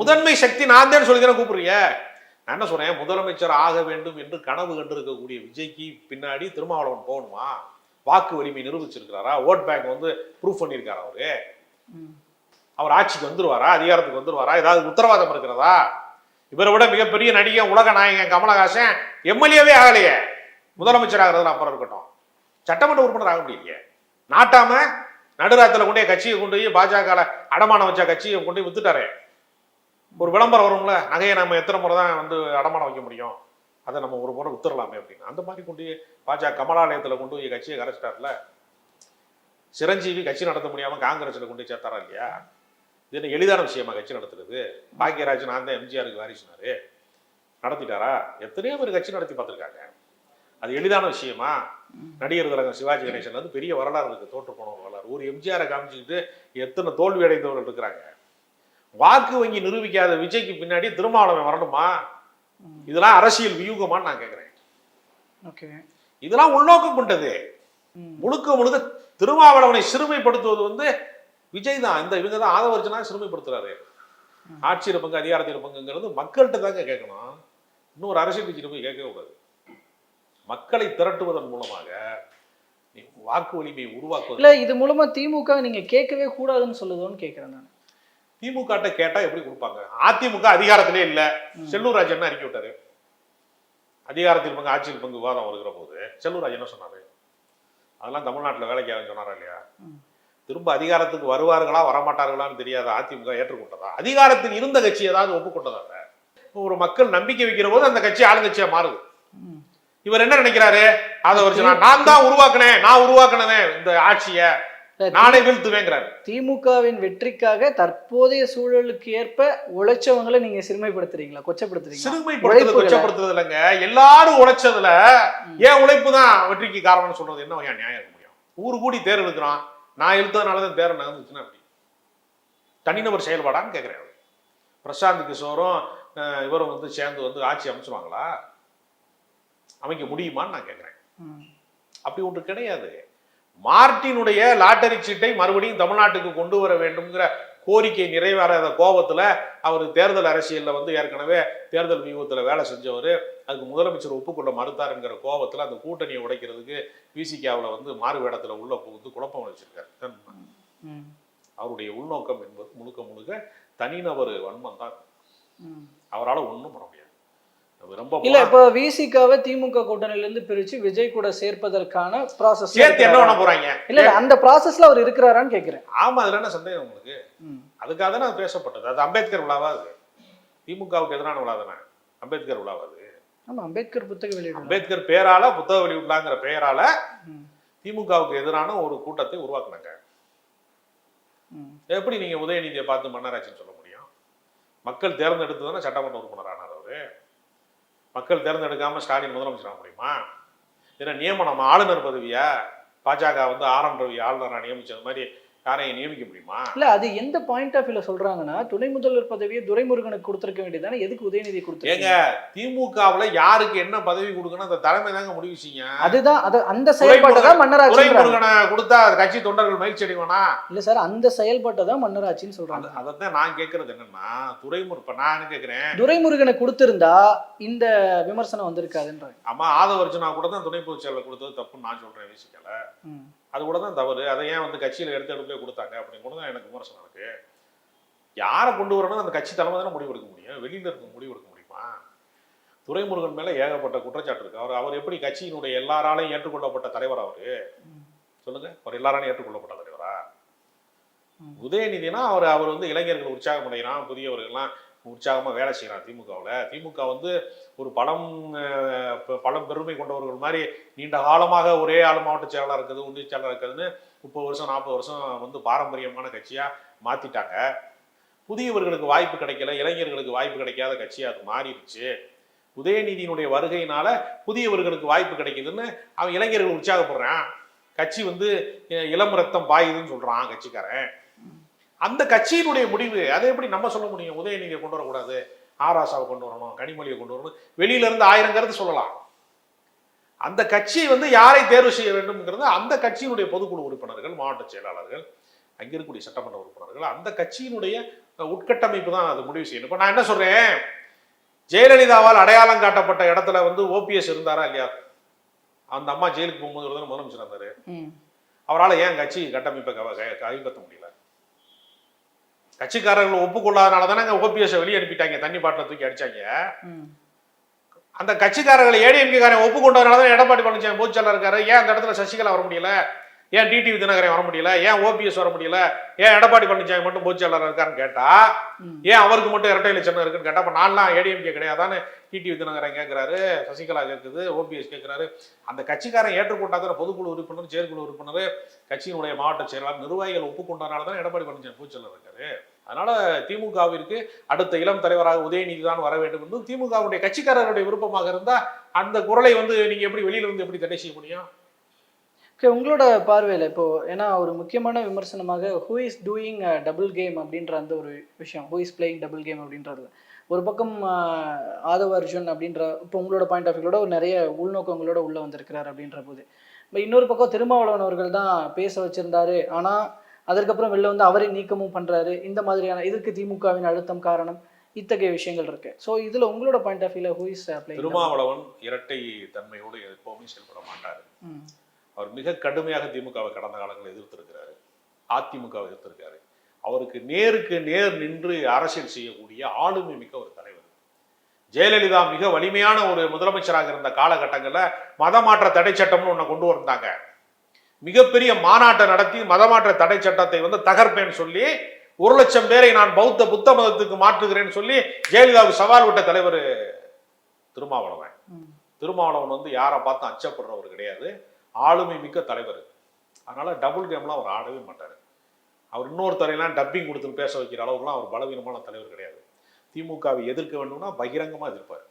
முதன்மை சக்தி நான் தான் சொல்லி தானே கூப்பிடுறீங்க. நான் என்ன சொன்னேன் முதலமைச்சர் ஆக வேண்டும் என்று கனவு கண்டிருக்கக்கூடிய விஜய்க்கு பின்னாடி திருமாவளவன் போகணுமா? வாக்கு வலிமை நிரூபிச்சிருக்கிறாரா? ஓட் பேங்க் வந்து ப்ரூஃப் பண்ணியிருக்காரா அவரு? அவர் ஆட்சிக்கு வந்துருவாரா? அதிகாரத்துக்கு வந்துருவாரா? ஏதாவது உத்தரவாதம் இருக்கிறதா? இவரை விட மிகப்பெரிய நடிகன் உலக நாயகன் கமலஹாசன் எம்எல்ஏவே ஆகலையே. முதலமைச்சர் ஆகிறதுல அப்புறம் இருக்கட்டும். சட்டமன்ற உறுப்பினர் ஆக முடியலையே. நாட்டாம நடுராத்துல கொண்டு கட்சியை கொண்டு போய் பாஜக அடமானம் வச்ச கட்சியை கொண்டு போய் வித்துட்டாரே. ஒரு விளம்பரம் வரும்ல நகையை நம்ம எத்தனை முறை தான் வந்து அடமானம் வைக்க முடியும்? அதை நம்ம ஒரு முறை வித்துடலாமே அப்படின்னு. அந்த மாதிரி கொண்டு போய் பாஜக கமலாலயத்தில் கொண்டு போய் கட்சியை கரைச்சிட்டார்ல. சிரஞ்சீவி கட்சி நடத்த முடியாமல் காங்கிரஸில் கொண்டு போய் சேர்த்தாரா இல்லையா? இது என்ன எளிதான விஷயமா கட்சி நடத்துறது? பாக்கியராஜ் நான் தான் எம்ஜிஆருக்கு வாரிசுனாரு நடத்திட்டாரா? எத்தனையோ பேர் கட்சி நடத்தி பார்த்துருக்காங்க. அது எளிதான விஷயமா? நடிகர் திலகம் சிவாஜி கணேசன் வந்து பெரிய வரலாறு இருக்கு. தோற்று போன வரலாறு. ஒரு எம்ஜிஆரை காமிச்சுக்கிட்டு எத்தனை தோல்வி அடைந்தவர்கள் இருக்கிறாங்க. வாக்கு வங்கி நிரூபிக்காத விஜய்க்கு பின்னாடி திருமாவளவன் வரணுமா? இதெல்லாம் அரசியல் வியூகமான்னு நான் கேட்கிறேன் ஓகே. இதெல்லாம் உள்நோக்கம் கொண்டது. முழுக்க முழுக்க திருமாவளவனை சிறுமைப்படுத்துவது வந்து விஜய் தான். இந்த இவங்க தான் ஆதவர்ஜனா சிறுமைப்படுத்துறாரு. ஆட்சியில் பங்கு அதிகாரத்தில் பங்குங்கிறது மக்கள்கிட்ட தாங்க கேட்கணும். இன்னொரு அரசியல் கட்சியில போய் கேட்கவே கூடாது. மக்களை திரட்டுவதன் மூலமாக வாக்கு வலிமையை உருவாக்குவது. இல்ல இது மூலமா திமுக நீங்க கேட்கவே கூடாதுன்னு சொல்லுதோன்னு கேட்கிறேன் நான். திமுக ட்ட கேட்டா எப்படி கொடுப்பாங்க? அதிமுக அதிகாரத்திலே இல்ல. செல்லூர் ராஜ் என்ன அறிக்கை விட்டாரு? அதிகாரத்தில் பங்கு ஆட்சியில் பங்கு விவாதம் வருகிற போது செல்லூர் ராஜ் என்ன சொன்னாரு? அதெல்லாம் தமிழ்நாட்டுல வேலைக்கு சொன்னாரா இல்லையா. திரும்ப அதிகாரத்துக்கு வருவார்களா வரமாட்டார்களான்னு தெரியாத அதிமுக ஏற்றுக்கொண்டதா? அதிகாரத்தில் இருந்த கட்சி ஏதாவது ஒப்புக்கொண்டதா? ஒரு மக்கள் நம்பிக்கை வைக்கிற போது அந்த கட்சி ஆளுங்கட்சியா மாறுது. இவர் என்ன நினைக்கிறாரு? அதை ஒரு சொன்னா, நான் தான் உருவாக்குனேன் நான் உருவாக்குனதே இந்த ஆட்சிய. நானே வீழ்த்துவேங்கிறாரு. திமுகவின் வெற்றிக்காக தற்போதைய சூழலுக்கு ஏற்ப உழைச்சவங்களை நீங்க சிறுமைப்படுத்துறீங்களா? கொச்சப்படுத்துறீங்களா? சிறுமைப்படுத்துறது. கொச்சப்படுத்துறது இல்லைங்க. எல்லாரும் உழைச்சதுல ஏன் உழைப்பு தான் வெற்றிக்கு காரணம்னு சொல்றது என்ன வகையான நியாயம் முடியும் ஊர் கூடி தேர் எடுக்கிறான். நான் இழுத்ததுனால தான் தேர் நகர்ந்துச்சுன்னா அப்படி தனிநபர் செயல்பாடான்னு கேட்குறேன் பிரசாந்த் கிஷோரும் இவரும் வந்து சேர்ந்து வந்து ஆட்சி அமைச்சுருவாங்களா? அமைக்க முடியுமான்னு நான் கேட்குறேன். அப்படி ஒன்று கிடையாது. மார்ட்டினுடைய லாட்டரி சீட்டை மறுபடியும் தமிழ்நாட்டுக்கு கொண்டு வர வேண்டும்ங்கிற கோரிக்கை நிறைவேறாத கோபத்துல அவர் தேர்தல் அரசியல்ல வந்து ஏற்கனவே தேர்தல் வியூகத்துல வேலை செஞ்சவர். அதுக்கு முதலமைச்சர் ஒப்புக்கொள்ள மறுத்தாருங்கிற கோபத்துல அந்த கூட்டணியை உடைக்கிறதுக்கு விசிகாவில் வந்து மாறு வேடத்துல உள்ள புகுந்து குழப்பம் வச்சிருக்காரு. அவருடைய உள்நோக்கம் என்பது முழுக்க முழுக்க தனிநபர் வன்மம் தான். அவரால் ஒண்ணும் பண்ண முடியாது. இல்ல இப்ப விசிகாவை திமுக கூட்டணியில இருந்து பிரிச்சு விஜய் கூட சேர்ப்பதற்கான ப்ராசஸ் சேர்த்து என்ன பண்ண போறாங்க? இல்ல அந்த ப்ராசஸ்ல அவர் இருக்கிறாரான்னு கேக்குறேன். ஆமா அதுல என்ன சந்தேகம் உங்களுக்கு? அதுக்காக தானே அது பேசப்பட்டது. அது அம்பேத்கர் விழாவா அது? திமுகவுக்கு எதிரான விழா தானே? அம்பேத்கர் விழாவா அது? ஆமா அம்பேத்கர் புத்தக வெளியிடு அம்பேத்கர் பேரால புத்தக வெளியிடலாங்கிற பெயரால திமுகவுக்கு எதிரான ஒரு கூட்டத்தை உருவாக்குனாங்க. எப்படி நீங்க உதயநிதியை பார்த்து மன்னராட்சின்னு சொல்ல முடியும்? மக்கள் தேர்ந்தெடுத்து தானே சட்டமன்ற உறுப்பினர் ஆனார் அவரு. மக்கள் தேர்ந்தெடுக்காமல் ஸ்டாலின் முதலமைச்சர் ஆக முடியுமா? ஏன்னா நியமனம் ஆளுநர் பதவியா பாஜக வந்து ஆர் என் ரவி ஆளுநராக நியமிச்சது மாதிரி யாரையும் நியமிக்க முடியுமா? இல்ல அது எந்த பாயிண்ட் ஆஃப் வியூல சொல்றாங்கன்னா துணை முதல்வர் பதவியை துரைமுருகனுக்கு கொடுத்திருக்க வேண்டியதானே எதுக்கு உதயநிதி ஏங்க கொடுத்திருக்கீங்க திமுகவுல யாருக்கு என்ன பதவி கொடுக்கணும்? அந்த தலைமை தாங்க முடிவு செய்யும் அதுதான் அது அந்த செயல்பாட்டை தான் மன்னராட்சி துரைமுருகனை கொடுத்தா அது கட்சி தொண்டர்கள் மகிழ்ச்சி அடைவானா? இல்ல சார் அந்த செயல்பாட்டை தான் மன்னராட்சின்னு சொல்றாங்க. அது- அதைத்தான் நான் கேட்கறது என்னன்னா துரைமுரு இப்ப நான் கேட்கிறேன் துரைமுருகனை கொடுத்திருந்தா இந்த விமர்சனம் வந்திருக்காதுன்றாங்க. அம்மா ஆதவர்ஜுனா கூட தான் துணை பொதுச் செயலர் கொடுத்தது தப்புன்னு நான் சொல்றேன் விசிக்கல. அது கூட தான் தவறு. அதை ஏன் வந்து கட்சியில எடுத்து எடுத்து கொடுத்தாங்க அப்படின்னு கூட தான் எனக்கு விமர்சனம் இருக்கு. யாரை கொண்டு வரணும் அந்த கட்சி தலைமை தானே முடிவு எடுக்க முடியும்? வெளியில இருக்க முடிவு எடுக்க முடியுமா? துரைமுருகன் மேல ஏகப்பட்ட குற்றச்சாட்டு இருக்கு. அவர் அவர் எப்படி கட்சியினுடைய எல்லாராலையும் ஏற்றுக்கொள்ளப்பட்ட தலைவர் அவரு. சொல்லுங்க. அவர் எல்லாராலையும் ஏற்றுக்கொள்ளப்பட்ட தலைவரா. உதயநிதினா அவர் அவர் வந்து இளைஞர்கள் உற்சாகம் அடைகிறான் புதியவர்கள்லாம் உற்சாகமாக வேலை செய்கிறான் திமுகவில். திமுக வந்து ஒரு பலம் பழம் பலம் பெருமை கொண்டவர்கள் மாதிரி நீண்ட காலமாக ஒரே ஆள் மாவட்ட செயலாளர் இருக்குது ஒன்றிய செயலாளர் இருக்குதுன்னு முப்பது வருஷம் நாற்பது வருஷம் வந்து பாரம்பரியமான கட்சியாக மாற்றிட்டாங்க புதியவர்களுக்கு வாய்ப்பு கிடைக்கல இளைஞர்களுக்கு வாய்ப்பு கிடைக்காத கட்சியாக அது மாறிடுச்சு. உதயநிதியினுடைய வருகையினால புதியவர்களுக்கு வாய்ப்பு கிடைக்குதுன்னு அவன் இளைஞர்கள் உற்சாகப்படுறான். கட்சி வந்து இளம் ரத்தம் பாயுதுன்னு சொல்கிறான் கட்சிக்காரன். அந்த கட்சியினுடைய முடிவு அதை எப்படி நம்ம சொல்ல முடியும்? உதயநிதியை கொண்டு வரக்கூடாது ஆராசாவை கொண்டு வரணும் கனிமொழியை கொண்டு வரணும் வெளியில இருந்து ஆயிரம் கருத்து சொல்லலாம். அந்த கட்சி வந்து யாரை தேர்வு செய்ய வேண்டும்ங்கிறது அந்த கட்சியினுடைய பொதுக்குழு உறுப்பினர்கள் மாவட்ட செயலாளர்கள் அங்க இருக்கக்கூடிய சட்டமன்ற உறுப்பினர்கள் அந்த கட்சியினுடைய உட்கட்டமைப்பு தான் அது முடிவு செய்யணும். இப்போ நான் என்ன சொல்றேன்? ஜெயலலிதாவால் அடையாளம் காட்டப்பட்ட இடத்துல வந்து ஓபிஎஸ் இருந்தாரா இல்லையா? அந்த அம்மா ஜெயிலுக்கு போகும்போது முதலமைச்சர் இருந்தாரு. அவரால் ஏன் கட்சி கட்டமைப்பை கைப்பற்ற முடியல? கட்சிக்காரர்கள் ஒப்புக்கொள்ளாதனால தானே ஓபிஎஸ் வெளியே அனுப்பிட்டாங்க தண்ணி பாட்டில் தூக்கி அடிச்சாங்க. அந்த கட்சிக்காரர்களை ஏடிஎம்கே காரன் ஒப்புக்கொண்டதுனால தான் எடப்பாடி பழனிசாமி பொதுச்செயலர் இருக்காரு. ஏன் அந்த இடத்துல சசிகலா வர முடியல? ஏன் டிடிவி தினகரன் வர முடியல? ஏன் ஓபிஎஸ் வர முடியல? ஏன் எடப்பாடி பழனிசாமி மட்டும் பொதுச்செயலர் இருக்காருன்னு கேட்டா. ஏன் அவருக்கு மட்டும் இரட்டை இலட்சம் இருக்குன்னு கேட்டா அப்ப நான்லாம் ஏடிஎம்கே கிடையாதான்னு டிடிவி தினகரன் கேட்கிறாரு சசிகலா கேட்குது ஓபிஎஸ் கேட்கிறாரு அந்த கட்சிக்காரன் ஏற்றுக்கொண்டாத பொதுக்குழு உறுப்பினர் செயற்குழு உறுப்பினர் கட்சியினுடைய மாவட்ட செயலாளர் நிர்வாகிகள் ஒப்புக்கொண்டனால தான் எடப்பாடி பழனிசாமி பொதுச்செயலர் இருக்காரு. அதனால திமுகவிற்கு அடுத்த இளம் தலைவராக உதயநிதி தான் வர வேண்டும் என்று திமுகவுடைய கட்சிக்காரருடைய விருப்பமாக இருந்தா அந்த குரலை வந்து நீங்க எப்படி வெளியில இருந்து எப்படி தடை செய்ய முடியும்? ஓகே உங்களோட பார்வையில் இப்போ ஏன்னா ஒரு முக்கியமான விமர்சனமாக who is doing double game அப்படின்ற அந்த ஒரு விஷயம் who is playing double game அப்படின்றது. ஒரு பக்கம் ஆதவ அர்ஜுன் அப்படின்ற இப்போ உங்களோட பாயிண்ட் ஆஃப் வியூவோட நிறைய உள்நோக்கங்களோட உள்ள வந்திருக்கிறார் அப்படின்ற போது. இப்போ இன்னொரு பக்கம் திருமாவளவன் அவர்கள் தான் பேச வச்சிருந்தாரு. ஆனா அதற்கப்புறம் வெளில வந்து அவரை நீக்கமும் பண்றாரு. இந்த மாதிரியான இதுக்கு திமுகவின் அழுத்தம் காரணம் இத்தகைய விஷயங்கள் இருக்கு. ஸோ இதுல உங்களோட பாயிண்ட் ஆஃப் வியூல ஹூ இஸ் திருமாவளவன் இரட்டை தன்மையோடு எப்பவுமே செயல்பட மாட்டார். அவர் மிக கடுமையாக திமுகவை கடந்த காலங்களில் எதிர்த்திருக்கிறாரு. அதிமுகவை எதிர்த்திருக்காரு அவருக்கு நேருக்கு நேர் நின்று அரசியல் செய்யக்கூடிய ஆளுமை மிக்க ஒரு தலைவர். ஜெயலலிதா மிக வலிமையான ஒரு முதலமைச்சராக இருந்த காலகட்டங்களில் மதமாற்ற தடை சட்டம்னு ஒன்று கொண்டு வந்தாங்க. மிகப்பெரிய மாநாட்டை நடத்தி மதமாற்ற தடை சட்டத்தை வந்து தகர்ப்பேன்னு சொல்லி ஒரு லட்சம் பேரை நான் பௌத்த புத்த மதத்துக்கு மாற்றுகிறேன்னு சொல்லி ஜெயலலிதாவுக்கு சவால் விட்ட தலைவர் திருமாவளவன். திருமாவளவன் வந்து யாரை பார்த்தும் அச்சப்படுறவர் கிடையாது. ஆளுமை மிக்க தலைவர் அதனால டபுள் கேம்லாம் அவர் ஆடவே மாட்டார். அவர் இன்னொருத்தரையெல்லாம் டப்பிங் கொடுத்து பேச வைக்கிற அளவுக்குலாம் அவர் பலவீனமான தலைவர் கிடையாது. திமுகவை எதிர்க்க வேண்டும்னா பகிரங்கமா எதிர்ப்பார்.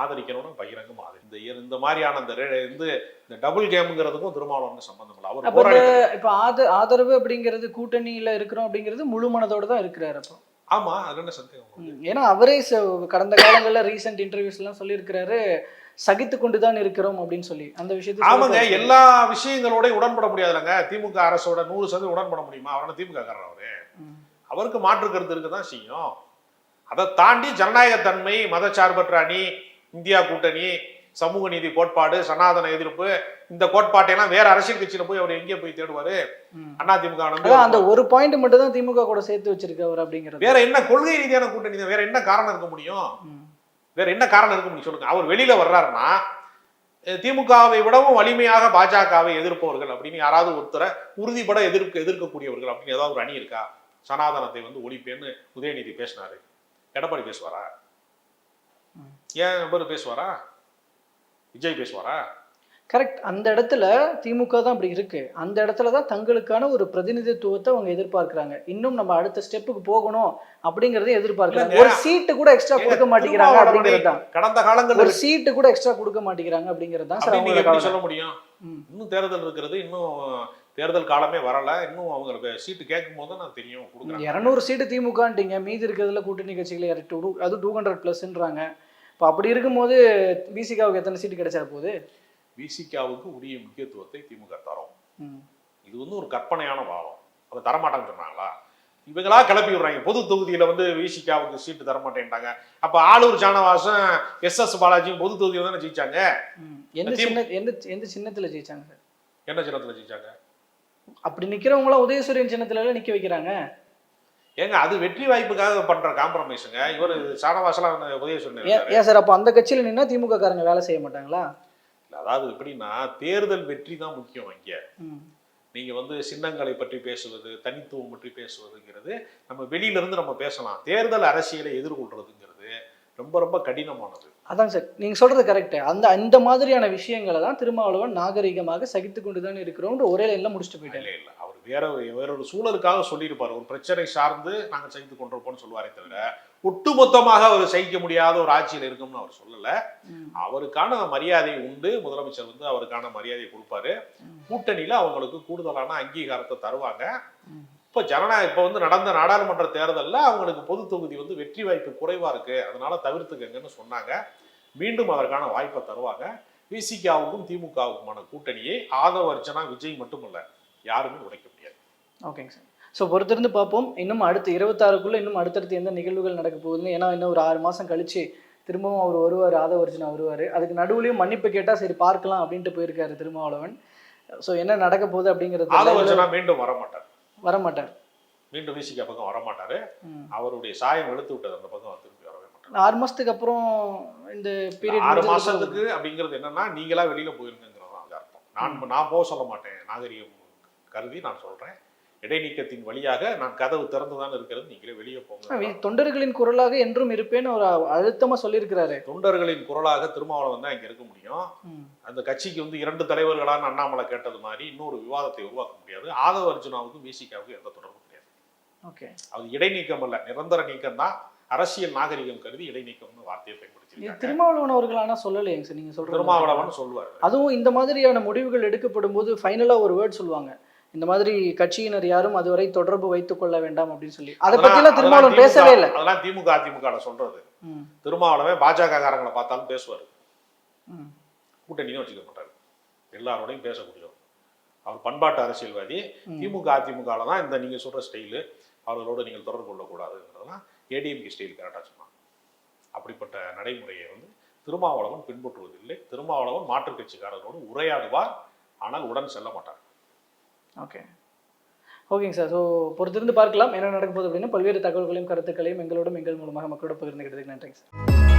ஆதரிக்கணும்னா பகிரங்கமா ஆதரி இந்த இந்த மாதிரியான அந்த இந்த இந்த டபுள் கேம்ங்கிறதுக்கும் திருமாவளவனுக்கு சம்பந்தம் இல்லை. அவர் போராடி இப்ப ஆத ஆதரவு அப்படிங்கிறது கூட்டணியில இருக்கிறோம் அப்படிங்கிறது முழு மனதோட தான் இருக்கிறாரு அப்போ. ஆமா அது என்ன சந்தேகம் ஏன்னா அவரே கடந்த காலங்கள்ல ரீசெண்ட் இன்டர்வியூஸ் எல்லாம் சொல்லியிருக்கிறாரு. சகித்து கொண்டு தான் இருக்கிறோம் அப்படின்னு சொல்லி அந்த விஷயத்தை ஆமாங்க எல்லா விஷயங்களோட உடன்பட முடியாதுலங்க திமுக அரசோட நூறு சதவீதம் உடன்பட முடியுமா அவரான திமுக காரர் அவரு. அவருக்கு மாற்று கருத்து இருக்க தான் செய்யும் அதை தாண்டி ஜனநாயகத்தன்மை மதச்சார்பற்ற அணி இந்தியா கூட்டணி சமூக நீதி கோட்பாடு சனாதன எதிர்ப்பு இந்த கோட்பாட்டையெல்லாம் வேற அரசியல் கட்சியில போய் அவர் எங்கே போய் தேடுவாரு. அதிமுக அதான் அந்த ஒரு பாயிண்ட் மட்டும் தான் திமுக கூட சேர்த்து வச்சிருக்கு அவர் அப்படிங்கிறது வேற என்ன கொள்கை ரீதியான கூட்டணி? வேற என்ன காரணம் இருக்க முடியும். வேற என்ன காரணம் இருக்க முடியும் சொல்லுங்க. அவர் வெளியில வர்றாருன்னா திமுகவை விடவும் வலிமையாக பாஜகவை எதிர்ப்பவர்கள் அப்படின்னு யாராவது ஒருத்தரை உறுதிபட எதிர்க்க எதிர்க்கக்கூடியவர்கள் அப்படின்னு ஏதாவது ஒரு அணி இருக்கா? சனாதனத்தை வந்து ஒழிப்பேன்னு உதயநிதி பேசினாரு. எடப்பாடி பேசுவாரா. ஏன் இவர் பேசுவாரா? விஜய் பேசுவாரா? கரெக்ட் அந்த இடத்துல திமுக தான் அப்படி இருக்கு. அந்த இடத்துல தான் தங்களுக்கான ஒரு பிரதிநிதித்துவத்தை அவங்க எதிர்பார்க்கறாங்க. இன்னும் நம்ம அடுத்த ஸ்டெப்புக்கு போகணும் அப்படிங்கறதை எதிர்பார்க்கறாங்க. ஒரு சீட்டு கூட எக்ஸ்ட்ரா கொடுக்க மாட்டேங்கிறாங்க அப்படிங்கிறது தான். கடந்த காலங்கள்ல ஒரு சீட்டு கூட எக்ஸ்ட்ரா கொடுக்க மாட்டேங்கிறாங்க அப்படிங்கிறது தான் நீங்க எப்படி. சொல்ல முடியும். இன்னும் தேர்தல் இருக்கிறது இன்னும் தேர்தல் காலமே வரல. இன்னும் அவங்க சீட்டு கேட்கும் போது நான் தெரியும் இரநூறு சீட்டு திமுகன்ட்டீங்க. மீதி இருக்கிறதுல கூட்டணி கட்சிகளை டூ அது டூ ஹண்ட்ரட் ப்ளஸ்ன்றாங்க இப்போ அப்படி இருக்கும்போது பிசிகாவுக்கு எத்தனை சீட்டு கிடைச்சா போகுது? விசிகாவுக்கு உரிய முக்கியத்துவத்தை திமுக தரும். இது வந்து ஒரு கற்பனையான வாதம் அதை தரமாட்டாங்கன்னு சொன்னாங்களா? இவங்களா கிளப்பி விடுறாங்க. பொது தொகுதியில வந்து விசிகாவுக்கு சீட்டு தரமாட்டேன்ட்டாங்க. அப்ப ஆளூர் ஜானவாசம் எஸ் எஸ் பாலாஜியும் பொது தொகுதியில தானே ஜெயிச்சாங்க. எந்த சின்ன எந்த எந்த சின்னத்துல ஜெயிச்சாங்க சார்? என்ன சின்னத்துல ஜெயிச்சாங்க? அப்படி நிக்கிறவங்களாம் உதயசூரியன் சின்னத்துல நிக்க வைக்கிறாங்க. ஏங்க அது வெற்றி வாய்ப்புக்காக பண்ற காம்ப்ரமைஸுங்க இவர் சானவாசலாம் உதய ஏன் சொன்னார் ஏன் சார் அப்போ அந்த கட்சியில நின்னா திமுக காரங்க வேலை செய்ய மாட்டாங்களா? அதாவது எப்படின்னா தேர்தல் வெற்றி தான் முக்கியம் இங்க. ம். நீங்க வந்து சின்னங்களை பற்றி பேசுவது தனித்துவம் பற்றி பேசுவதுங்கிறது நம்ம வெளியில இருந்து நம்ம பேசலாம். தேர்தல் அரசியலை எதிர்கொள்றதுங்கிறது ரொம்ப ரொம்ப கடினமானது. அதான் சார் நீங்க சொல்றது கரெக்ட் அந்த அந்த மாதிரியான விஷயங்களை தான் திருமாவளவன் நாகரிகமாக சகித்து கொண்டு தான் இருக்கிறோம்ன்ற ஒரே லைன்ல முடிச்சுட்டு போயிட்டாரு. இல்லை இல்லை. வேற வேற ஒரு சூழலுக்காக சொல்லியிருப்பார். ஒரு பிரச்சனை சார்ந்து நாங்கள் சகித்து கொண்டிருப்போம்னு சொல்லுவாரே தவிர ஒட்டுமொத்தமாக அவர் சகிக்க முடியாத ஒரு ஆட்சியில் இருக்கும்னு அவர் சொல்லல. அவருக்கான மரியாதை உண்டு. முதலமைச்சர் வந்து அவருக்கான மரியாதையை கொடுப்பாரு. கூட்டணியில அவங்களுக்கு கூடுதலான அங்கீகாரத்தை தருவாங்க. இப்போ ஜனநாயக இப்போ வந்து நடந்த நாடாளுமன்ற தேர்தலில் அவங்களுக்கு பொது தொகுதி வந்து வெற்றி வாய்ப்பு குறைவா இருக்கு. அதனால தவிர்த்துக்கங்கன்னு சொன்னாங்க. மீண்டும் அதற்கான வாய்ப்பை தருவாங்க. விசிகாவுக்கும் திமுகவுக்குமான கூட்டணியை ஆதவ அர்ச்சனா விஜய் மட்டுமல்ல யாருமே உடைக்க முடியாது. ஓகேங்க சார். ஸோ பொறுத்திருந்து பார்ப்போம். இன்னும் அடுத்து இருபத்தாறுக்குள்ள இன்னும் அடுத்தடுத்து எந்த நிகழ்வுகள் நடக்க போகுதுன்னு. ஏன்னா இன்னும் ஒரு ஆறு மாசம் கழிச்சு திரும்பவும் அவர் வருவார். ஆதவர்ஜுனா வருவார். அதுக்கு நடுவுலையும் மன்னிப்பு கேட்டால் சரி பார்க்கலாம் அப்படின்ட்டு போயிருக்காரு திருமாவளவன். ஸோ என்ன நடக்க போகுது அப்படிங்கிறது மீண்டும் வரமாட்டார். வரமாட்டார். மீண்டும் விசிகா பக்கம் வரமாட்டாரு. அவருடைய சாயம் வெளுத்து விட்டது. அந்த பக்கம் திரும்பி வரவே மாட்டார். ஆறு மாசத்துக்கு அப்புறம் இந்த பீரியட் ஆறு மாசத்துக்கு அப்படிங்கிறது என்னன்னா நீங்களா வெளியில போயிருங்கிறது தான் அர்த்தம். நான் நான் போக சொல்ல மாட்டேன். நாகரிகம் கருதி நான் சொல்றேன். இடைநீக்கத்தின் வழியாக நான் கதவு திறந்துதான் இருக்கிறது. நீங்களே வெளியே போங்க. தொண்டர்களின் குரலாக என்றும் இருப்பேன்னு ஒரு அழுத்தமா சொல்லியிருக்கிறாரு. தொண்டர்களின் குரலாக திருமாவளவன் தான் இங்க இருக்க முடியும். அந்த கட்சிக்கு வந்து இரண்டு தலைவர்களான அண்ணாமலை கேட்டது மாதிரி இன்னொரு விவாதத்தை உருவாக்க முடியாது. ஆதவ அர்ஜுனாவுக்கும் விசிகாவுக்கும் எந்த தொடர்பும் கிடையாது. ஓகே. அது இடைநீக்கம் அல்ல நிரந்தர நீக்கம் தான். அரசியல் நாகரிகம் கருதி இடைநீக்கம்னு வார்த்தையை பயன்படுத்தி திருமாவளவன் அவர்கள் ஆனா சொல்லலையேங்க சார் நீங்க சொல்றது திருமாவளவன் சொல்லுவார் அதுவும் இந்த மாதிரியான முடிவுகள் எடுக்கப்படும் போது ஃபைனலா ஒரு வேர்ட் சொல்லுவாங்க. இந்த மாதிரி கட்சியினர் யாரும் அதுவரை தொடர்பு வைத்துக் கொள்ள வேண்டாம் அப்படின்னு சொல்லி. அதை பத்தி திருமாவளவன் பேசவே இல்லை. அதெல்லாம் திமுக அதிமுக சொல்றது. திருமாவளவன் பாஜக காரங்களை பார்த்தாலும் பேசுவார். கூட்டணியும் வச்சுக்க மாட்டார் எல்லாரோடையும் பேசக்கூடியவர் அவர் பண்பாட்டு அரசியல்வாதி. திமுக அதிமுகல தான் இந்த நீங்க சொல்ற ஸ்டைலு. அவர்களோட நீங்கள் தொடர்பு கொள்ளக்கூடாதுங்கிறதெல்லாம் ஏடிஎம்கே ஸ்டைல் கரெக்டாக சொன்னாங்க. அப்படிப்பட்ட நடைமுறையை வந்து திருமாவளவன் பின்பற்றுவதில்லை. திருமாவளவன் மாற்றுக் கட்சிக்காரர்களோடு உரையாடுவார். ஆனால் உடன் செல்ல மாட்டார். ஓகே ஓகேங்க சார் ஸோ பொறுத்திருந்து பார்க்கலாம். என்ன நடக்க போகுது அப்படின்னு பல்வேறு தகவல்களையும் கருத்துக்களையும் எங்களோடும் எங்கள் மூலமாக மக்களோட பகிர்ந்துக்கிட்டதுக்கு நன்றிங்க சார்